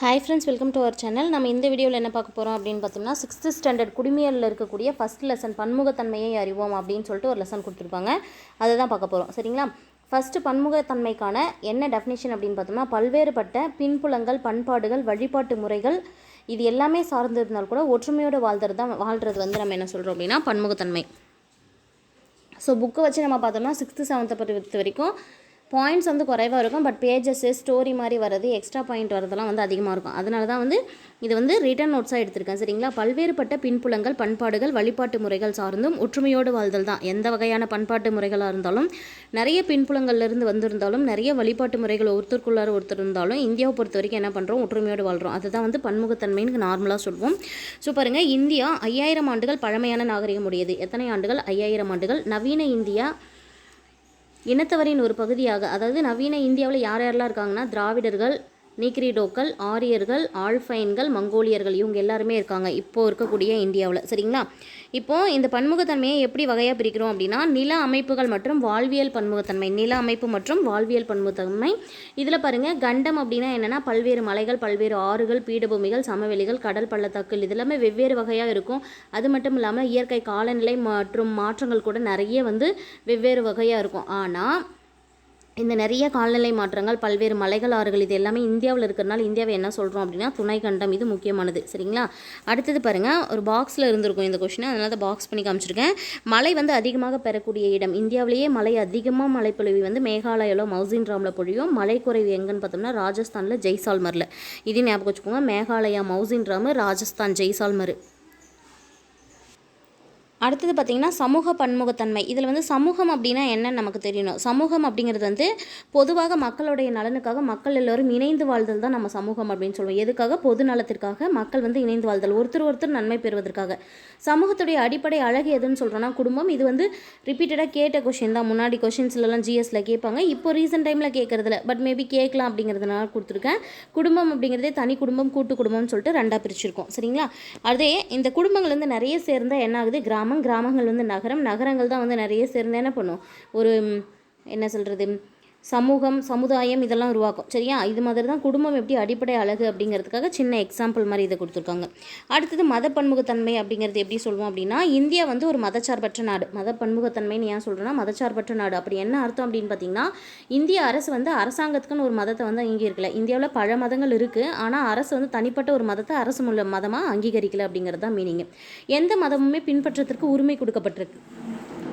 Hi friends welcome to our channel நம்ம இந்த வீடியோவில் என்ன பார்க்க போகிறோம் அப்படின்னு பார்த்தோம்னா சிக்ஸ்த்து ஸ்டாண்டர்ட் குடிமையலில் இருக்கக்கூடிய ஃபஸ்ட் லெசன் பன்முகத்தன்மையை அறிவோம் அப்படின்னு சொல்லிட்டு ஒரு லெசன் கொடுத்துருப்பாங்க. அதை தான் பார்க்க போகிறோம் சரிங்களா? ஃபஸ்ட்டு பன்முகத்தன்மைக்கான என்ன டெஃபினேஷன் அப்படின்னு பார்த்தோம்னா பல்வேறுபட்ட பின்புலங்கள் பண்பாடுகள் வழிபாட்டு முறைகள் இது எல்லாமே சார்ந்திருந்தால் கூட ஒற்றுமையோடு வாழ்றது தான் வாழ்கிறது வந்து நம்ம என்ன சொல்கிறோம் அப்படின்னா பன்முகத்தன்மை. ஸோ புக்கை வச்சு நம்ம பார்த்தோம்னா சிக்ஸ்த்து செவன்த்தை பொறுத்த வரைக்கும் பாயிண்ட்ஸ் வந்து குறைவாக இருக்கும் பட் பேஜஸ்ஸு ஸ்டோரி மாதிரி வர்றது எக்ஸ்ட்ரா பாயிண்ட் வரதெல்லாம் வந்து அதிகமாக இருக்கும். அதனால தான் வந்து இது வந்து ரிட்டன் நோட்ஸாக எடுத்திருக்கேன் சரிங்களா? பல்வேறுபட்ட பின்புலங்கள் பண்பாடுகள் வழிபாட்டு முறைகள் சார்ந்தும் ஒற்றுமையோடு வாழ்தல் தான். எந்த வகையான பண்பாட்டு முறைகளாக இருந்தாலும் நிறைய பின்புலங்கள்லேருந்து வந்திருந்தாலும் நிறைய வழிபாட்டு முறைகள் ஒருத்தருக்குள்ளார ஒருத்தர் இருந்தாலும் இந்தியாவை பொறுத்த வரைக்கும் என்ன பண்ணுறோம் ஒற்றுமையோடு வாழ்கிறோம் அதுதான் வந்து பன்முகத்தன்மைன்னு நார்மலாக சொல்லுவோம் ஸோ பாருங்கள் இந்தியா ஐயாயிரம் ஆண்டுகள் பழமையான நாகரிகம் உடையது. எத்தனை ஆண்டுகள்? ஐயாயிரம் ஆண்டுகள். நவீன இந்தியா இனத்தவரின் ஒரு பகுதியாக அதாவது நவீன இந்தியாவில் யார் யாரெல்லாம் இருக்காங்கன்னா திராவிடர்கள் நீக்ரிடோக்கள் ஆரியர்கள் ஆல்ஃபைன்கள் மங்கோலியர்கள் இவங்க எல்லாருமே இருக்காங்க. இப்போ இருக்கக்கூடிய இந்தியாவில். சரிங்களா? இப்போது இந்த பன்முகத்தன்மையை எப்படி வகையாக பிரிக்கிறோம் அப்படின்னா நில அமைப்புகள் மற்றும் வாழ்வியல் பன்முகத்தன்மை. நில அமைப்பு மற்றும் வாழ்வியல் பன்முகத்தன்மை. இதில் பாருங்கள் கண்டம் அப்படின்னா என்னென்னா பல்வேறு மலைகள் பல்வேறு ஆறுகள் பீடபூமிகள் சமவெளிகள் கடல் பள்ளத்தாக்குகள். இதெல்லாமே வெவ்வேறு வகையாக இருக்கும். அது மட்டும் இல்லாமல் இயற்கை காலநிலை மற்றும் மாற்றங்கள் கூட நிறைய வந்து வெவ்வேறு வகையாக இருக்கும். ஆனால் இந்த நிறைய காலநிலை மாற்றங்கள் பல்வேறு மலைகள் ஆறுகள் இது எல்லாமே இந்தியாவில் இருக்கிறனால இந்தியாவை என்ன சொல்கிறோம் அப்படின்னா துணை கண்டம் இது முக்கியமானது. சரிங்களா? அடுத்தது பாருங்கள் ஒரு பாக்ஸில் இருந்திருக்கும் இந்த கொஷினை அதனால் தான் பாக்ஸ் பண்ணி காமிச்சிருக்கேன். மழை வந்து அதிகமாக பெறக்கூடிய இடம். இந்தியாவிலேயே மழை அதிகமாக மழை பொழிவு வந்து மேகாலயாவில் மவுசின் ராமில் பொழியும். மழை குறைவு எங்கன்னு பார்த்தோம்னா ராஜஸ்தானில் ஜெய்சால்மரில். இது ஞாபகம் வச்சுக்கோங்க மேகாலயா மவுசின் ராமு ராஜஸ்தான் ஜெய்சால்மர். அடுத்தது பார்த்திங்கன்னா சமூக பன்முகத்தன்மை. இதில் வந்து சமூகம் அப்படின்னா என்னன்னு நமக்கு தெரியணும். சமூகம் அப்படிங்கிறது வந்து பொதுவாக மக்களுடைய நலனுக்காக மக்கள் எல்லோரும் இணைந்து வாழ்தல் தான் நம்ம சமூகம் அப்படின்னு சொல்லுவோம். எதுக்காக? பொது நலத்திற்காக மக்கள் வந்து இணைந்து வாழ்தல் ஒருத்தர் ஒருத்தர் நன்மை பெறுவதற்காக. சமூகத்துடைய அடிப்படை அழகு எதுன்னு சொல்கிறோன்னா குடும்பம். இது வந்து ரிப்பீட்டடாக கேட்ட கொஷின் தான். முன்னாடி கொஷின்ஸ்லலாம் ஜிஎஸ்சில் கேட்பாங்க. இப்போ ரீசெண்ட் டைமில் கேட்குறதில்ல. பட் மேபி கேட்கலாம் அப்படிங்கிறதுனால கொடுத்துருக்கேன். குடும்பம் அப்படிங்கிறதே தனி குடும்பம் கூட்டு குடும்பம்னு சொல்லிட்டு ரெண்டாக பிரிச்சிருக்கோம். சரிங்களா? அதே இந்த குடும்பங்கள் வந்து நிறைய சேர்ந்தால் என்ன ஆகுது? கிராமம் கிராமம் கிராமங்கள் வந்து நகரம் நகரங்கள் தான் வந்து நிறைய சேர்ந்து என்ன பண்ணும் ஒரு என்ன சொல்கிறது சமூகம் சமுதாயம் இதெல்லாம் உருவாக்கும். சரியா? இது மாதிரி தான் குடும்பம் எப்படி அடிப்படை அழகு அப்படிங்கிறதுக்காக சின்ன எக்ஸாம்பிள் மாதிரி இதை கொடுத்துருக்காங்க. அடுத்தது மத பன்முகத்தன்மை அப்படிங்கிறது எப்படி சொல்லுவோம் அப்படின்னா இந்தியா வந்து ஒரு மதச்சார்பற்ற நாடு. மத பன்முகத்தன்மைன்னு ஏன் சொல்கிறேன்னா மதச்சார்பற்ற நாடு. அப்படி என்ன அர்த்தம் அப்படின்னு பார்த்தீங்கன்னா இந்திய அரசு வந்து அரசாங்கத்துக்குன்னு ஒரு மதத்தை வந்து அங்கீகரிக்கல. இந்தியாவில் பல மதங்கள் இருக்குது ஆனால் அரசு வந்து தனிப்பட்ட ஒரு மதத்தை அரசு மூல மதமாக அங்கீகரிக்கல அப்படிங்கிறது தான் மீனிங் எந்த மதமுமே பின்பற்றத்திற்கு உரிமை கொடுக்கப்பட்டிருக்கு.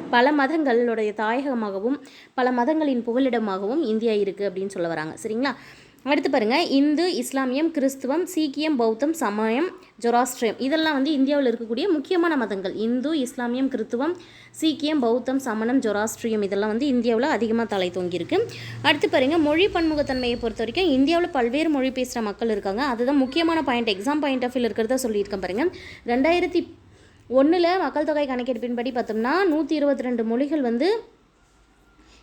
பல மதங்களுடைய தாயகமாகவும் பல மதங்களின் புகலிடமாகவும் இந்தியா இருக்குது அப்படின்னு சொல்ல வராங்க. சரிங்களா? அடுத்து பாருங்கள் இந்து இஸ்லாமியம் கிறிஸ்துவம் சீக்கியம் பௌத்தம் சமயம் ஜொராஸ்ட்ரியம். இதெல்லாம் வந்து இந்தியாவில் இருக்கக்கூடிய முக்கியமான மதங்கள். இந்து இஸ்லாமியம் கிறித்துவம் சீக்கியம் பௌத்தம் சமணம் ஜொராஸ்ட்ரியம் இதெல்லாம் வந்து இந்தியாவில் அதிகமாக தலை தொங்கியிருக்கு அடுத்து பாருங்கள் மொழி பன்முகத்தன்மையை பொறுத்த வரைக்கும் இந்தியாவில் பல்வேறு மொழி பேசுகிற மக்கள் இருக்காங்க. அதுதான் முக்கியமான point exam point of view இருக்கிறதா சொல்லியிருக்கேன் பாருங்கள் ரெண்டாயிரத்தி ஒன்றில் மக்கள் தொகை கணக்கெடுப்பின்படி பார்த்தோம்னா நூற்றி இருபத்தி ரெண்டு மொழிகள் வந்து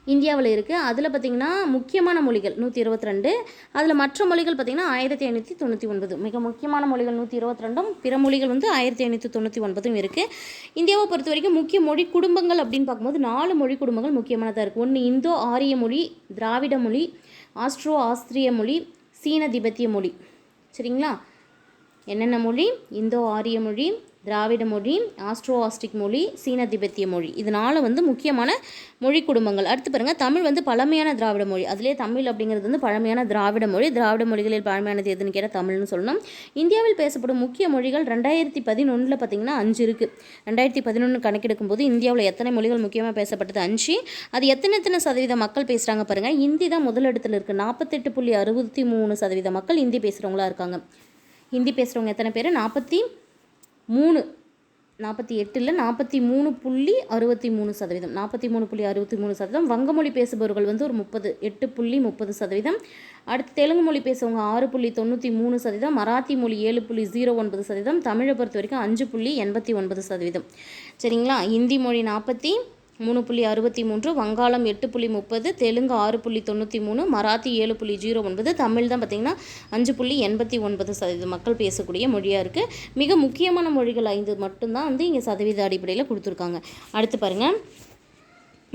இந்தியாவில் இருக்குது அதில் பார்த்திங்கன்னா முக்கியமான மொழிகள் நூற்றி இருபத்தி ரெண்டு அதில் மற்ற மொழிகள் பார்த்திங்கன்னா ஆயிரத்தி ஐநூற்றி தொண்ணூற்றி ஒன்பது. மிக முக்கியமான மொழிகள் நூற்றி இருபத்தி ரெண்டும் பிற மொழிகள் வந்து ஆயிரத்தி ஐநூற்றி தொண்ணூற்றி ஒன்பதும் இருக்குது இந்தியாவை பொறுத்த வரைக்கும் முக்கிய மொழி குடும்பங்கள் அப்படின்னு பார்க்கும்போது நாலு மொழி குடும்பங்கள் முக்கியமானதாக இருக்குது ஒன்று இந்தோ ஆரிய மொழி திராவிட மொழி ஆஸ்ட்ரோ ஆஸ்திரிய மொழி சீன திபெத்திய மொழி. சரிங்களா? என்னென்ன மொழி? இந்தோ ஆரிய மொழி திராவிட மொழி ஆஸ்ட்ரோ ஆஸ்டிக் மொழி சீன திபெத்திய மொழி. இதனால் வந்து முக்கியமான மொழி குடும்பங்கள். அடுத்து பாருங்கள் தமிழ் வந்து பழமையான திராவிட மொழி. அதிலே தமிழ் அப்படிங்கிறது வந்து பழமையான திராவிட மொழி. திராவிட மொழிகளில் பழமையானது எதுன்னு கேட்டால் தமிழ்னு சொல்லணும். இந்தியாவில் பேசப்படும் முக்கிய மொழிகள் ரெண்டாயிரத்தி பதினொன்றில் பார்த்திங்கன்னா அஞ்சு இருக்குது ரெண்டாயிரத்தி பதினொன்று கணக்கெடுக்கும் போது இந்தியாவில் எத்தனை மொழிகள் முக்கியமாக பேசப்பட்டது? அஞ்சு. அது எத்தனை எத்தனை சதவீத மக்கள் பேசுகிறாங்க பாருங்கள் ஹிந்தி தான் முதலிடத்தில் இருக்குது நாற்பத்தெட்டு புள்ளி அறுபத்தி மூணு சதவீத மக்கள் ஹிந்தி பேசுகிறவங்களா இருக்காங்க. ஹிந்தி பேசுகிறவங்க எத்தனை பேர்? நாற்பத்தி மூணு. நாற்பத்தி எட்டில் நாற்பத்தி மூணு புள்ளி அறுபத்தி மூணு சதவீதம். நாற்பத்தி மூணு புள்ளி அறுபத்தி மூணு சதவீதம். வங்கமொழி பேசுபவர்கள் வந்து ஒரு முப்பது எட்டு புள்ளி முப்பது சதவீதம். அடுத்து தெலுங்கு மொழி பேசுவவங்க ஆறு புள்ளி தொண்ணூற்றி மூணு சதவீதம். மராத்தி மொழி ஏழு புள்ளி ஜீரோ ஒன்பது சதவீதம். தமிழை பொறுத்த வரைக்கும் அஞ்சு புள்ளி எண்பத்தி ஒன்பது சதவீதம். சரிங்களா? ஹிந்தி மொழி நாற்பத்தி மூணு புள்ளி அறுபத்தி மூன்று வங்காளம் எட்டு புள்ளி முப்பது தெலுங்கு ஆறு புள்ளி தொண்ணூற்றி மூணு மராத்தி ஏழு புள்ளி ஜீரோ ஒன்பது தமிழ் தான் பார்த்திங்கன்னா அஞ்சு புள்ளி எண்பத்தி ஒன்பது சதவீத மக்கள் பேசக்கூடிய மொழியாக இருக்குது மிக முக்கியமான மொழிகள் ஐந்து மட்டும்தான் வந்து இங்கே சதவீத அடிப்படையில் கொடுத்துருக்காங்க. அடுத்து பாருங்கள்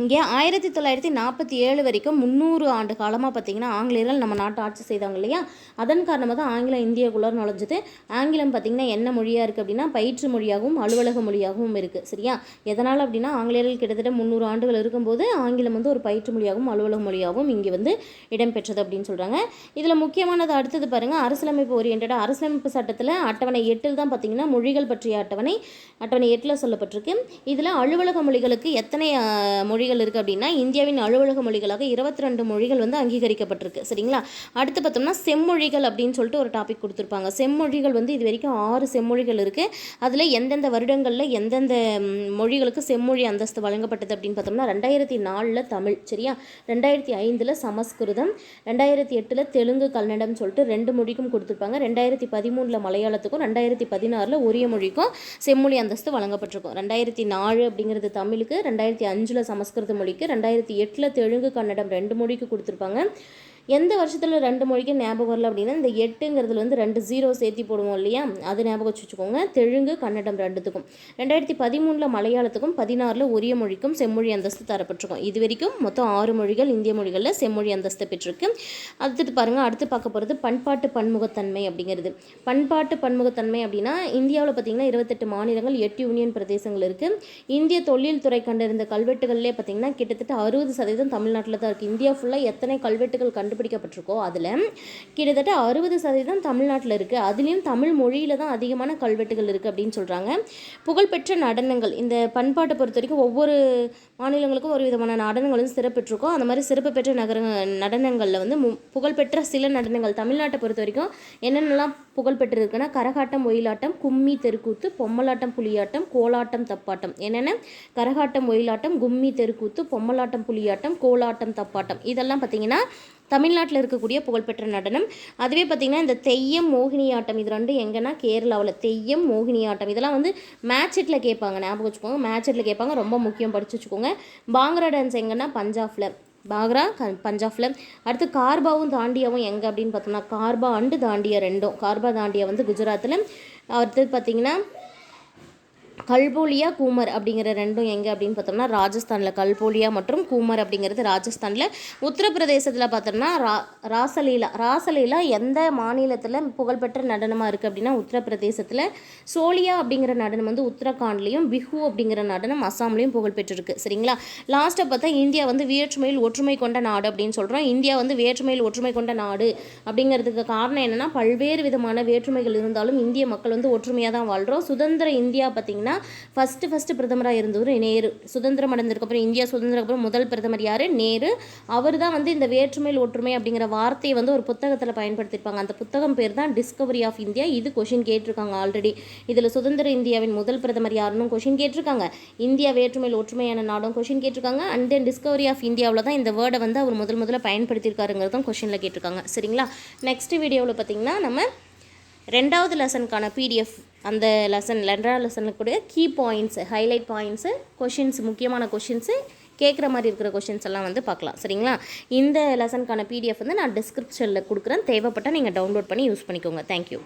இங்கே ஆயிரத்தி தொள்ளாயிரத்தி நாற்பத்தி ஏழு வரைக்கும் முந்நூறு ஆண்டு காலமாக பார்த்திங்கன்னா ஆங்கிலேயர்கள் நம்ம நாட்டை ஆட்சி செய்தாங்க இல்லையா? அதன் காரணமாக தான் ஆங்கிலம் இந்தியக்குள்ளே நுழைஞ்சது. ஆங்கிலம் பார்த்திங்கன்னா என்ன மொழியாக இருக்குது அப்படின்னா பயிற்று மொழியாகவும் அலுவலக மொழியாகவும் இருக்குது சரியா? எதனால் அப்படின்னா ஆங்கிலேயர்கள் கிட்டத்தட்ட முந்நூறு ஆண்டுகள் இருக்கும்போது ஆங்கிலம் வந்து ஒரு பயிற்று மொழியாகவும் அலுவலக மொழியாகவும் இங்கே வந்து இடம்பெற்றது அப்படின்னு சொல்கிறாங்க இதில் முக்கியமானது அடுத்தது பாருங்கள் அரசியலமைப்பு ஓரியன்டாக அரசியலமைப்பு சட்டத்தில் அட்டவணை எட்டில் தான் பார்த்திங்கன்னா மொழிகள் பற்றிய அட்டவணை அட்டவணை எட்டில் சொல்லப்பட்டிருக்கு. இதில் அலுவலக மொழிகளுக்கு எத்தனை மொழி மொழிகள் இருக்குது அப்படின்னா இந்தியாவின் அலுவலக மொழிகளாக இருபத்தி ரெண்டு மொழிகள் வந்து அங்கீகரிக்கப்பட்டிருக்கு. சரிங்களா? அடுத்து பார்த்தோம்னா செம்மொழிகள் அப்படின்னு சொல்லிட்டு ஒரு டாபிக் கொடுத்துருப்பாங்க. செம்மொழிகள் வந்து இது வரைக்கும் ஆறு செம்மொழிகள் இருக்குது அதில் எந்தெந்த வருடங்களில் எந்தெந்த மொழிகளுக்கு செம்மொழி அந்தஸ்து வழங்கப்பட்டது அப்படின்னு பார்த்தோம்னா ரெண்டாயிரத்தி நாலில் தமிழ் சரியா? ரெண்டாயிரத்தி ஐந்தில் சமஸ்கிருதம் ரெண்டாயிரத்தி எட்டில் தெலுங்கு கன்னடம் சொல்லிட்டு ரெண்டு மொழிக்கும் கொடுத்துருப்பாங்க. ரெண்டாயிரத்தி பதிமூணில் மலையாளத்துக்கும் ரெண்டாயிரத்தி பதினாறில் ஒரிய மொழிக்கும் செம்மொழி அந்தஸ்து வழங்கப்பட்டிருக்கும். ரெண்டாயிரத்தி நாலு அப்படிங்கிறது தமிழுக்கு ரெண்டாயிரத்தி அஞ்சில் சமஸ்கிருதம் சமஸ்கிருத மொழிக்கு ரெண்டாயிரத்தி எட்டில் தெலுங்கு கன்னடம் ரெண்டு மொழிக்கு கொடுத்துருப்பாங்க. எந்த வருஷத்தில் ரெண்டு மொழிக்கு ஞாபகம் வரல அப்படின்னா இந்த எட்டுங்கிறதுல வந்து ரெண்டு ஜீரோ சேர்த்தி போடுவோம் இல்லையா? அது ஞாபகம் வச்சு வச்சுக்கோங்க. தெலுங்கு கன்னடம் ரெண்டுத்துக்கும். ரெண்டாயிரத்தி பதிமூணில் மலையாளத்துக்கும் பதினாறில் ஒரிய மொழிக்கும் செம்மொழி அந்தஸ்து தரப்பட்டிருக்கும். இது வரைக்கும் மொத்தம் ஆறு மொழிகள் இந்திய மொழிகளில் செம்மொழி அந்தஸ்து பெற்றிருக்கு. அடுத்தது பாருங்கள் அடுத்து பார்க்க போகிறது பண்பாட்டு பன்முகத்தன்மை அப்படிங்கிறது. பண்பாட்டு பன்முகத்தன்மை அப்படின்னா இந்தியாவில் பார்த்தீங்கன்னா இருபத்தெட்டு மாநிலங்கள் எட்டு யூனியன் பிரதேசங்கள் இருக்குது இந்திய தொழில்துறை கண்டறிந்த கல்வெட்டுகள்லேயே பார்த்தீங்கன்னா கிட்டத்தட்ட அறுபது சதவீதம் தமிழ்நாட்டில் தான் இருக்குது இந்தியா ஃபுல்லாக எத்தனை கல்வெட்டுகள் கண்டு கண்டுபிடிக்கப்பட்டிருக்கோ அதில் கிட்டத்தட்ட அறுபது சதவீதம் தமிழ்நாட்டில் இருக்குது அதுலேயும் தமிழ் மொழியில் தான் அதிகமான கல்வெட்டுகள் இருக்குது அப்படின்னு சொல்கிறாங்க புகழ்பெற்ற நடனங்கள் இந்த பண்பாட்டை பொறுத்த வரைக்கும் ஒவ்வொரு மாநிலங்களுக்கும் ஒரு விதமான நடனங்கள் வந்து அந்த மாதிரி சிறப்பு பெற்ற நகர நடனங்களில் வந்து மு புகழ்பெற்ற சில நடனங்கள் தமிழ்நாட்டை பொறுத்த வரைக்கும் என்னென்னலாம் புகழ்பெற்று இருக்குன்னா கரகாட்டம் ஒயிலாட்டம் கும்மி தெருக்கூத்து பொம்மலாட்டம் புலியாட்டம் கோலாட்டம் தப்பாட்டம். என்னென்ன? கரகாட்டம் ஒயிலாட்டம் கும்மி தெருக்கூத்து பொம்மலாட்டம் புலியாட்டம் கோலாட்டம் தப்பாட்டம். இதெல்லாம் பார்த்தீங்கன்னா தமிழ்நாட்டில் இருக்கக்கூடிய புகழ்பெற்ற நடனம். அதுவே பார்த்திங்கன்னா இந்த தெய்யம் மோகினியாட்டம் இது ரெண்டும் எங்கன்னா கேரளாவில் தெய்யம் மோகினி ஆட்டம். இதெல்லாம் வந்து மேட்செட்டில் கேட்பாங்க ஞாபகம் வச்சுக்கோங்க. மேட்செட்டில் கேட்பாங்க ரொம்ப முக்கியம் படிச்சு வச்சுக்கோங்க. பாங்க்ரா டான்ஸ் எங்கன்னா பஞ்சாபில் பாக்ரா க பஞ்சாபில் அடுத்து கார்பாவும் தாண்டியாவும் எங்கே அப்படின்னு பார்த்தோம்னா கார்பா அண்டு தாண்டியா ரெண்டும். கார்பா தாண்டியா வந்து குஜராத்தில். அடுத்தது பார்த்திங்கன்னா கல்போலியா கூமர் அப்படிங்கிற ரெண்டும் எங்கே அப்படின்னு பார்த்தோம்னா ராஜஸ்தானில் கல்போலியா மற்றும் கூமர் அப்படிங்கிறது ராஜஸ்தானில். உத்தரப்பிரதேசத்தில் பார்த்தோம்னா ரா ராசலீலா ராசலீலா எந்த மாநிலத்தில் புகழ்பெற்ற நடனமாக இருக்குது அப்படின்னா உத்தரப்பிரதேசத்தில். சோலியா அப்படிங்கிற நடனம் வந்து உத்தரகாண்ட்லேயும் பிஹு அப்படிங்கிற நடனம் அஸ்ஸாம்லேயும் புகழ்பெற்றிருக்கு. சரிங்களா? லாஸ்ட்டை பார்த்தா இந்தியா வந்து வேற்றுமையில் ஒற்றுமை கொண்ட நாடு அப்படின்னு சொல்கிறோம் இந்தியா வந்து வேற்றுமையில் ஒற்றுமை கொண்ட நாடு அப்படிங்கிறதுக்கு காரணம் என்னென்னா பல்வேறு விதமான வேற்றுமைகள் இருந்தாலும் இந்திய மக்கள் வந்து ஒற்றுமையாக தான் வாழ்கிறோம் சுதந்திர இந்தியா பார்த்திங்கன்னா ஃபஸ்ட்டு ஃபஸ்ட்டு பிரதமராக இருந்தவர் நேரு. சுதந்திரம் அடைந்ததுக்கப்புறம் இந்தியா சுதந்திரக்கப்புறம் முதல் பிரதமர் யார்? நேரு. அவர் தான் வந்து இந்த வேற்றுமையில் ஒற்றுமை அப்படிங்கிற வார்த்தையை வந்து ஒரு புத்தகத்தில் பயன்படுத்தியிருப்பாங்க. அந்த புத்தகம் பேர் தான் டிஸ்கவரி ஆஃப் இந்தியா இது கொஷின் கேட்டிருக்காங்க ஆல்ரெடி இதில் சுதந்திர இந்தியாவின் முதல் பிரதமர் யாருன்னு கொஷின் கேட்டிருக்காங்க. இந்தியா வேற்றுமையில் ஒற்றுமையான நாடும் கொஷின் கேட்டிருக்காங்க. அண்ட் தென் டிஸ்கவரி ஆஃப் இந்தியாவில் தான் இந்த வேர்டை வந்து அவர் முதல் முதல்ல பயன்படுத்தியிருக்காருங்கிறதும் கொஷினில் கேட்டிருக்காங்க. சரிங்களா? நெக்ஸ்ட் வீடியோவில் பார்த்தீங்கன்னா நம்ம ரெண்டாவது லெசனுக்கான பிடிஎஃப் அந்த லெசன் ரெண்டாவது லெசனில் கூட key points highlight points questions முக்கியமான கொஷின்ஸு கேட்குற மாதிரி இருக்கிற கொஷின்ஸ் எல்லாம் வந்து பார்க்கலாம். சரிங்களா? இந்த லெசனுக்கான பிடிஎஃப் வந்து நான் டிஸ்கிரிப்ஷனில் கொடுக்குறேன். தேவைப்பட்டால் நீங்கள் டவுன்லோட் பண்ணி யூஸ் பண்ணிக்கோங்க. தேங்க்யூ